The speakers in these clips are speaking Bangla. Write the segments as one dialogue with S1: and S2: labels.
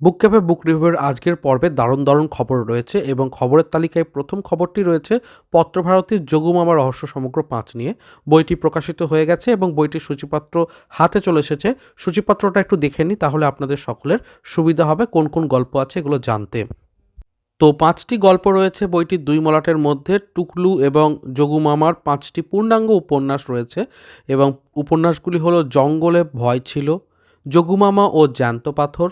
S1: বুক ক্যাফে বুক রিভিউয়ের আজকের পর্বে দারুণ দারুণ খবর রয়েছে এবং খবরের তালিকায় প্রথম খবরটি রয়েছে পত্রভারতীর যোগুমামা রহস্য সমগ্র পাঁচ নিয়ে। বইটি প্রকাশিত হয়ে গেছে এবং বইটির সূচিপত্র হাতে চলে এসেছে। সূচিপত্রটা একটু দেখে নিই, তাহলে আপনাদের সকলের সুবিধা হবে কোন কোন গল্প আছে এগুলো জানতে। তো পাঁচটি গল্প রয়েছে বইটির দুই মলাটের মধ্যে, টুকলু এবং যোগুমামার পাঁচটি পূর্ণাঙ্গ উপন্যাস রয়েছে এবং উপন্যাসগুলি হলো জঙ্গলে ভয় ছিল যোগুমামা ও জ্যান্ত পাথর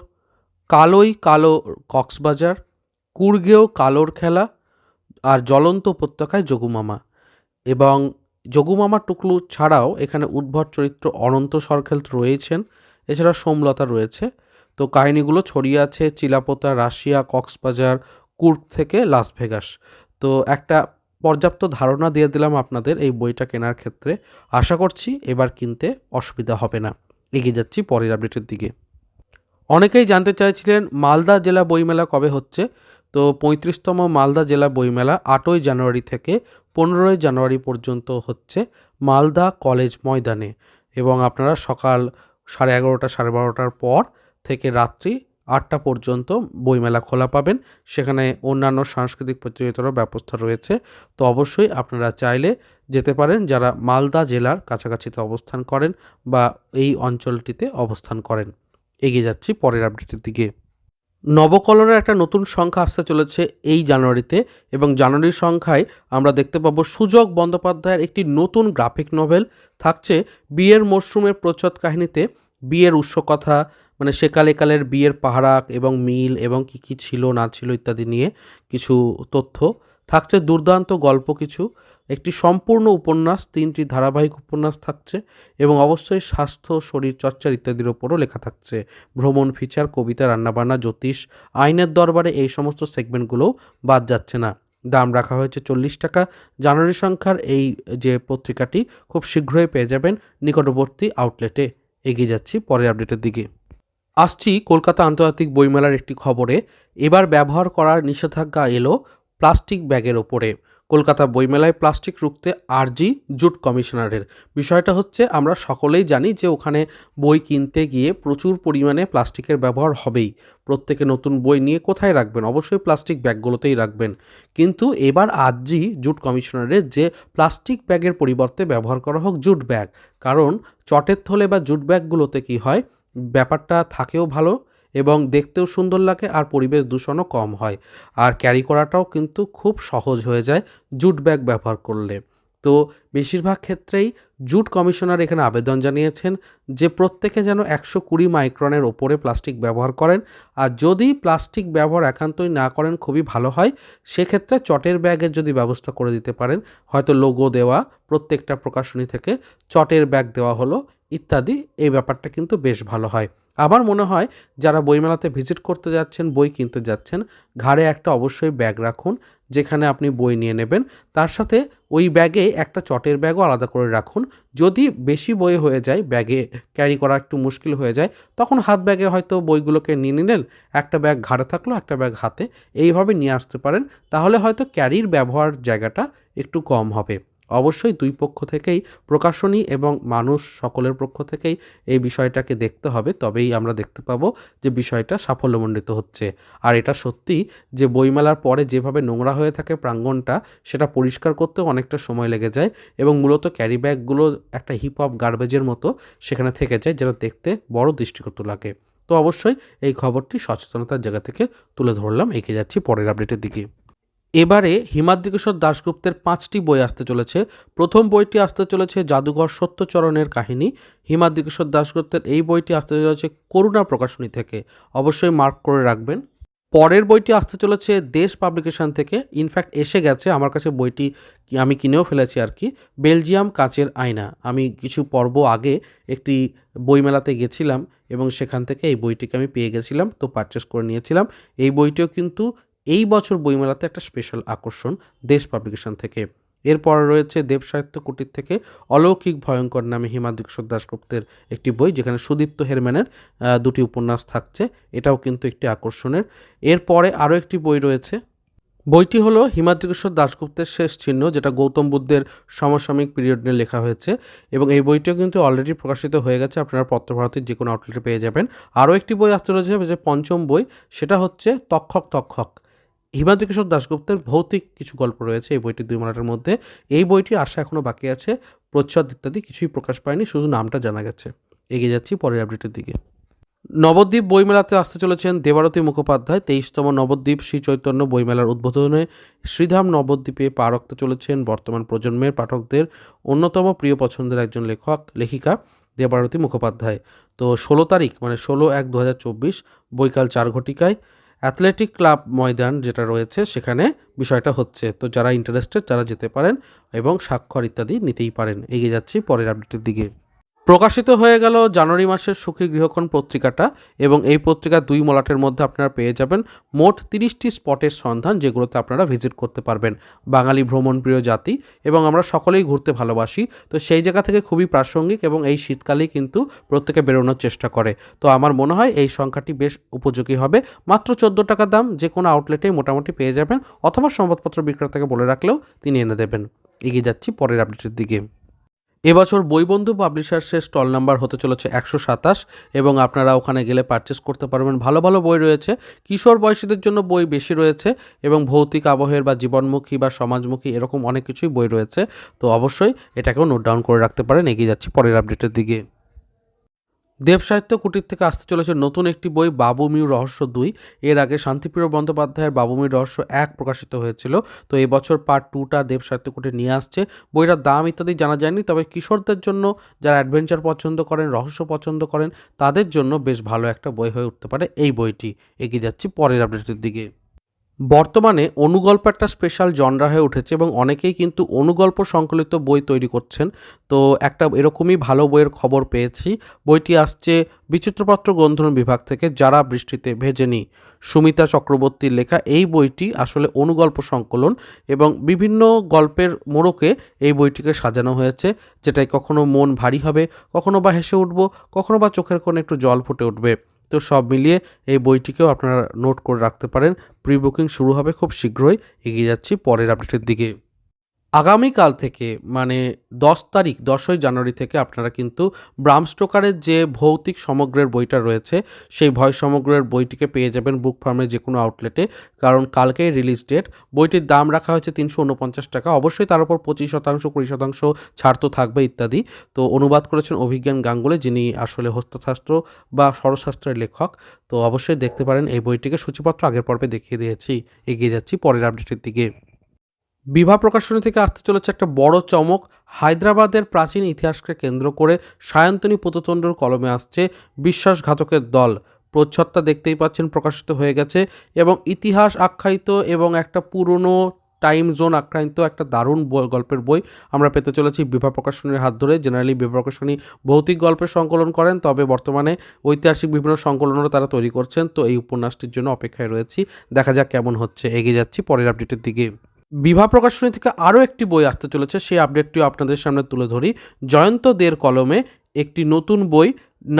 S1: কালোই কালো কক্সবাজার, কুর্গেও কালোর খেলা আর জ্বলন্ত উপত্যকায় যোগুমামা এবং যোগুমামা টুকলু ছাড়াও এখানে উদ্ভট চরিত্র অনন্ত সরখেল রয়েছেন। এছাড়া সোমলতা রয়েছে। তো কাহিনীগুলো ছড়িয়ে আছে চিলাপোতা, রাশিয়া, কক্সবাজার, কুর্গ থেকে লাস ভেগাস। তো একটা পর্যাপ্ত ধারণা দিয়ে দিলাম আপনাদের এই বইটা কেনার ক্ষেত্রে। আশা করছি এবার কিনতে অসুবিধা হবে না। এগিয়ে যাচ্ছি পরের আপডেটের দিকে। অনেকেই জানতে চাইছিলেন মালদা জেলা বইমেলা কবে হচ্ছে। তো পঁয়ত্রিশতম মালদা জেলা বইমেলা আটই জানুয়ারি থেকে পনেরোই জানুয়ারি পর্যন্ত হচ্ছে মালদা কলেজ ময়দানে। এবং আপনারা সকাল সাড়ে এগারোটা, সাড়ে বারোটার পর থেকে রাত্রি আটটা পর্যন্ত বইমেলা খোলা পাবেন। সেখানে অন্যান্য সাংস্কৃতিক প্রতিযোগিতারও ব্যবস্থা রয়েছে। তো অবশ্যই আপনারা চাইলে যেতে পারেন যারা মালদা জেলার কাছাকাছিতে অবস্থান করেন বা এই অঞ্চলটিতে অবস্থান করেন। এগিয়ে যাচ্ছি পরের আপডেটের দিকে। নবকলরের একটা নতুন সংখ্যা আসতে চলেছে এই জানুয়ারিতে এবং জানুয়ারির সংখ্যায় আমরা দেখতে পাবো সুযোগ বন্দ্যোপাধ্যায়ের একটি নতুন গ্রাফিক নভেল থাকছে বিয়ের মরশুমের প্রচ্ছদ কাহিনীতে। বিয়ের উৎসকথা মানে সেকালে কালের বিয়ের পাহারা এবং মিল এবং কি কি ছিল না ছিল ইত্যাদি নিয়ে কিছু তথ্য। থাকছে দুর্দান্ত গল্প কিছু, একটি সম্পূর্ণ উপন্যাস, তিনটি ধারাবাহিক উপন্যাস থাকছে এবং অবশ্যই স্বাস্থ্য, শরীর চর্চার ইত্যাদির ওপরও লেখা থাকছে। ভ্রমণ, ফিচার, কবিতা, রান্নাবান্না, জ্যোতিষ, আইনের দরবারে এই সমস্ত সেগমেন্টগুলোও বাদ যাচ্ছে না। দাম রাখা হয়েছে চল্লিশ টাকা। জানুয়ারি সংখ্যার এই যে পত্রিকাটি খুব শীঘ্রই পেয়ে যাবেন নিকটবর্তী আউটলেটে। এগিয়ে যাচ্ছি পরের আপডেটের দিকে। আসছি কলকাতা আন্তর্জাতিক বইমেলার একটি খবরে। এবার ব্যবহার করার নিষেধাজ্ঞা এলো প্লাস্টিক ব্যাগের ওপরে। কলকাতা বইমেলায় প্লাস্টিক রুখতে আরজি জুট কমিশনারের। বিষয়টা হচ্ছে, আমরা সকলেই জানি যে ওখানে বই কিনতে গিয়ে প্রচুর পরিমাণে প্লাস্টিকের ব্যবহার হবেই। প্রত্যেকে নতুন বই নিয়ে কোথায় রাখবেন? অবশ্যই প্লাস্টিক ব্যাগগুলোতেই রাখবেন। কিন্তু এবার আরজি জুট কমিশনারের যে প্লাস্টিক ব্যাগের পরিবর্তে ব্যবহার করা হোক জুট ব্যাগ। কারণ চটের থলে বা জুট ব্যাগগুলোতে কি হয়? ব্যাপারটা থাকেও ভালো এবং দেখতেও সুন্দর লাগে আর পরিবেশ দূষণও কম হয়। আর ক্যারি করাটাও কিন্তু খুব সহজ হয়ে যায় জুট ব্যাগ ব্যবহার করলে। তো বেশিরভাগ ক্ষেত্রেই জুট কমিশনার এখানে আবেদন জানিয়েছেন যে প্রত্যেকে যেন একশো কুড়ি মাইক্রনের ওপরে প্লাস্টিক ব্যবহার করেন আর যদি প্লাস্টিক ব্যবহার একান্তই না করেন খুবই ভালো হয়। সেক্ষেত্রে চটের ব্যাগের যদি ব্যবস্থা করে দিতে পারেন, হয়তো লোগো দেওয়া, প্রত্যেকটা প্রকাশনী থেকে চটের ব্যাগ দেওয়া হলো ইত্যাদি, এই ব্যাপারটা কিন্তু বেশ ভালো হয়। আমার মনে হয়, যারা বইমেলাতে ভিজিট করতে যাচ্ছেন, বই কিনতে যাচ্ছেন, ঘাড়ে একটা অবশ্যই ব্যাগ রাখুন, যেখানে আপনি বই নিয়ে নেবেন। তার সাথে ওই ব্যাগে একটা চটের ব্যাগও আলাদা করে রাখুন। যদি বেশি বই হয়ে যায়, ব্যাগে ক্যারি করা একটু মুশকিল হয়ে যায়, তখন হাত ব্যাগে হয়তো বইগুলোকে নিয়ে নিলেন, একটা ব্যাগ ঘাড়ে থাকল, একটা ব্যাগ হাতে। এইভাবে নিয়ে আসতে পারেন, তাহলে হয়তো ক্যারির ব্যবহার জায়গাটা একটু কম হবে। অবশ্যই দুই পক্ষ থেকেই প্রকাশনী এবং মানুষ সকলের পক্ষ থেকেই এই বিষয়টাকে দেখতে হবে। তবেই আমরা দেখতে পাবো যে বিষয়টা সাফল্যমণ্ডিত হচ্ছে। আর এটা সত্যি যে বইমেলার পরে যেভাবে নোংরা হয়ে থাকে প্রাঙ্গণটা সেটা পরিষ্কার করতেও অনেকটা সময় লেগে যায় এবং মূলত ক্যারি ব্যাগগুলো একটা হিপ হপ গার্বেজের মতো সেখানে থেকে যায় যেটা দেখতে বড় দৃষ্টিকটু লাগে। তো অবশ্যই এই খবরটি সচেতনতার জায়গা থেকে তুলে ধরলাম। এগিয়ে যাচ্ছি পরের আপডেটের দিকে। এবারে হিমাদ্রিকেশ্বর দাশগুপ্তের পাঁচটি বই আসতে চলেছে। প্রথম বইটি আসতে চলেছে জাদুঘর সত্যচরণের কাহিনী। হিমাদ্রিকেশ্বর দাশগুপ্তের এই বইটি আসতে চলেছে করুণা প্রকাশনী থেকে। অবশ্যই মার্ক করে রাখবেন। পরের বইটি আসতে চলেছে দেশ পাবলিকেশন থেকে। ইনফ্যাক্ট এসে গেছে, আমার কাছে বইটি আমি কিনেও ফেলেছি আর কি। বেলজিয়াম কাচের আয়না। আমি কিছু পর্ব আগে একটি বইমেলাতে গেছিলাম এবং সেখান থেকে এই বইটিকে আমি পেয়ে গেছিলাম, তো পারচেস করে নিয়েছিলাম। এই বইটিও কিন্তু এই বছর বইমেলাতে একটা স্পেশাল আকর্ষণ দেশ পাবলিকেশন থেকে। এরপর রয়েছে দেব সাহিত্য কুটির থেকে অলৌকিক ভয়ঙ্কর নামে হিমাদ্রিকেশ্বর দাশগুপ্তের একটি বই, যেখানে সুদীপ্ত হেরম্যানের দুটি উপন্যাস থাকছে। এটাও কিন্তু একটি আকর্ষণের। এরপরে আরও একটি বই রয়েছে। বইটি হলো হিমাদ্রিকেশ্বর দাশগুপ্তের শেষ চিহ্ন, যেটা গৌতম বুদ্ধের সমসাময়িক পিরিয়ড নিয়ে লেখা হয়েছে। এবং এই বইটিও কিন্তু অলরেডি প্রকাশিত হয়ে গেছে। আপনারা পত্রভারতীর যে কোনো আউটলেটে পেয়ে যাবেন। আরও একটি বই আসতে রয়েছে, যে পঞ্চম বই, সেটা হচ্ছে তক্ষক তক্ষক। হিমাদ্রিকেশ্বর দাশগুপ্তের ভৌতিক কিছু গল্প রয়েছে এই বইটি দুই মালাটার মধ্যে। এই বইটির আশা এখনও বাকি আছে, প্রচ্ছদ ইত্যাদি কিছুই প্রকাশ পায়নি, শুধু নামটা জানা গেছে। এগিয়ে যাচ্ছি পরের আপডেটের দিকে। নবদ্বীপ বইমেলাতে আসতে চলেছেন দেবারতী মুখোপাধ্যায়। তেইশতম নবদ্বীপ শ্রী চৈতন্য বইমেলার উদ্বোধনে শ্রীধাম নবদ্বীপে পা রাখতে চলেছেন বর্তমান প্রজন্মের পাঠকদের অন্যতম প্রিয় পছন্দের একজন লেখক, লেখিকা দেবারতী মুখোপাধ্যায়। তো ষোলো তারিখ মানে ষোলো এক দু বৈকাল চার ঘটিকায় অ্যাথলেটিক ক্লাব ময়দান যেটা রয়েছে, সেখানে বিষয়টা হচ্ছে, তো যারা ইন্টারেস্টেড তারা যেতে পারেন এবং স্বাক্ষর ইত্যাদি নিতেই পারেন। এগিয়ে যাচ্ছি পরের আপডেটের দিকে। প্রকাশিত হয়ে গেল জানুয়ারি মাসের সুখী গৃহকোণ পত্রিকাটা এবং এই পত্রিকা দুই মলাটের মধ্যে আপনারা পেয়ে যাবেন মোট তিরিশটি স্পটের সন্ধান যেগুলোতে আপনারা ভিজিট করতে পারবেন। বাঙালি ভ্রমণপ্রিয় জাতি এবং আমরা সকলেই ঘুরতে ভালোবাসি। তো সেই জায়গা থেকে খুবই প্রাসঙ্গিক এবং এই শীতকালেই কিন্তু প্রত্যেকে বেরোনোর চেষ্টা করে। তো আমার মনে হয় এই সংখ্যাটি বেশ উপযোগী হবে। মাত্র চোদ্দ টাকা দাম যে কোনো আউটলেটেই মোটামুটি পেয়ে যাবেন অথবা সংবাদপত্র বিক্রেতাকে বলে রাখলেও তিনি এনে দেবেন। এগিয়ে যাচ্ছি পরের আপডেটের দিকে। এবছর বইবন্ধু পাবলিশার্সের স্টল নাম্বার হতে চলেছে একশো সাতাশ এবং আপনারা ওখানে গেলে পারচেস করতে পারবেন। ভালো ভালো বই রয়েছে। কিশোর বয়সীদের জন্য বই বেশি রয়েছে এবং ভৌতিক আবহের বা জীবনমুখী বা সমাজমুখী এরকম অনেক কিছুই বই রয়েছে। তো অবশ্যই এটাকেও নোট ডাউন করে রাখতে পারেন। এগিয়ে যাচ্ছি পরের আপডেটের দিকে। দেব সাহিত্য কুটির থেকে আসতে চলেছে নতুন একটি বই, বাবু মিউ রহস্য দুই। এর আগে শান্তিপ্রিয় বন্দ্যোপাধ্যায়ের বাবু মিউ রহস্য এক প্রকাশিত হয়েছিল। তো এবছর বছর পার্ট টুটা দেব সাহিত্য কুটির নিয়ে আসছে। বইটার দাম ইত্যাদি জানা যায়নি, তবে কিশোরদের জন্য যারা অ্যাডভেঞ্চার পছন্দ করেন, রহস্য পছন্দ করেন, তাদের জন্য বেশ ভালো একটা বই হয়ে উঠতে পারে এই বইটি। এগিয়ে যাচ্ছি পরের আপডেটের দিকে। বর্তমানে অনুগল্প একটা স্পেশাল জনরা হয়ে উঠেছে এবং অনেকেই কিন্তু অনুগল্প সংকলিত বই তৈরি করছেন। তো একটা এরকমই ভালো বইয়ের খবর পেয়েছি। বইটি আসছে বিচিত্রপত্র গ্রন্থন বিভাগ থেকে যারা বৃষ্টিতে ভেজেনি। সুমিতা চক্রবর্তীর লেখা এই বইটি আসলে অনুগল্প সংকলন এবং বিভিন্ন গল্পের মোড়কে এই বইটিকে সাজানো হয়েছে যেটাই কখনো মন ভারী হবে, কখনো বা হেসে উঠবো, কখনো বা চোখের কোণে একটু জল ফুটে উঠবে। তো সব মিলিয়ে এই বইটিকেও আপনারা নোট করে রাখতে পারেন। প্রি বুকিং শুরু হবে খুব শীঘ্রই। এগিয়ে যাচ্ছি পরের আপডেটের দিকে। আগামীকাল থেকে মানে দশ তারিখ, দশই জানুয়ারি থেকে আপনারা কিন্তু ব্রাম স্টোকারের যে ভৌতিক সমগ্রের বইটা রয়েছে, সেই ভয় সমগ্রের বইটিকে পেয়ে যাবেন বুক ফার্মের যে কোনো আউটলেটে। কারণ কালকেই রিলিজ ডেট। বইটির দাম রাখা হয়েছে তিনশো উনপঞ্চাশ টাকা। অবশ্যই তার উপর পঁচিশ শতাংশ, কুড়ি শতাংশ ছাড় তো থাকবে ইত্যাদি। তো অনুবাদ করেছেন অভিজ্ঞান গাঙ্গুলে, যিনি আসলে হস্তশাস্ত্র বা স্বরশাস্ত্রের লেখক। তো অবশ্যই দেখতে পারেন এই বইটিকে। সূচিপত্র আগের পর্বে দেখিয়ে দিয়েছি। এগিয়ে যাচ্ছি পরের আপডেটের দিকে। বিভা প্রকাশনী থেকে আসতে চলেছে একটা বড় চমক। হায়দ্রাবাদের প্রাচীন ইতিহাসকে কেন্দ্র করে সায়ন্তনী পুততণ্ডর কলমে আসছে বিশ্বাসঘাতকের দল। প্রচ্ছদটা দেখতেই পাচ্ছেন, প্রকাশিত হয়ে গেছে এবং ইতিহাস আখ্যায়িত এবং একটা পুরনো টাইম জোন আক্রান্ত একটা দারুণ গল্পের বই আমরা পেতে চলেছি বিভা প্রকাশনীর হাত ধরে। জেনারেলি বিভা প্রকাশনী ভৌতিক গল্পের সংকলন করেন, তবে বর্তমানে ঐতিহাসিক বিভিন্ন সংকলনও তারা তৈরি করছেন। তো এই উপন্যাসটির জন্য অপেক্ষায় রয়েছি। দেখা যাক কেমন হচ্ছে। এগিয়ে যাচ্ছি। পরের আপডেটের দিকে। বিভা প্রকাশনী থেকে আরও একটি বই আসতে চলেছে, সেই আপডেটটিও আপনাদের সামনে তুলে ধরি। জয়ন্ত দের কলমে একটি নতুন বই,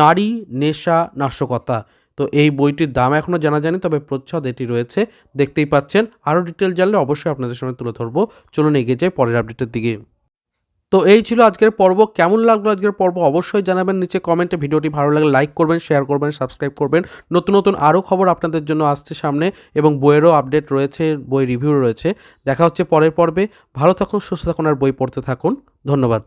S1: নারী নেশা নাশকতা। তো এই বইটির দাম এখনও জানা যায়নি, তবে প্রচ্ছদ এটি রয়েছে, দেখতেই পাচ্ছেন। আরও ডিটেল জানলে অবশ্যই আপনাদের সামনে তুলে ধরবো। চলুন এগিয়ে যাই পরের আপডেটের দিকে। তো এই ছিল আজকের পর্ব। কেমন লাগল আজকের পর্ব অবশ্যই জানাবেন নিচে কমেন্টে ভিডিওটি ভালো লাগলে লাইক করবেন শেয়ার করবেন সাবস্ক্রাইব করবেন। নতুন নতুন আরও খবর আপনাদের জন্য আসছে সামনে এবং বইয়েরও আপডেট রয়েছে, বই রিভিউ রয়েছে। দেখা হচ্ছে পরের পর্বে। ভালো থাকুন, সুস্থ থাকুন আর বই পড়তে থাকুন। ধন্যবাদ।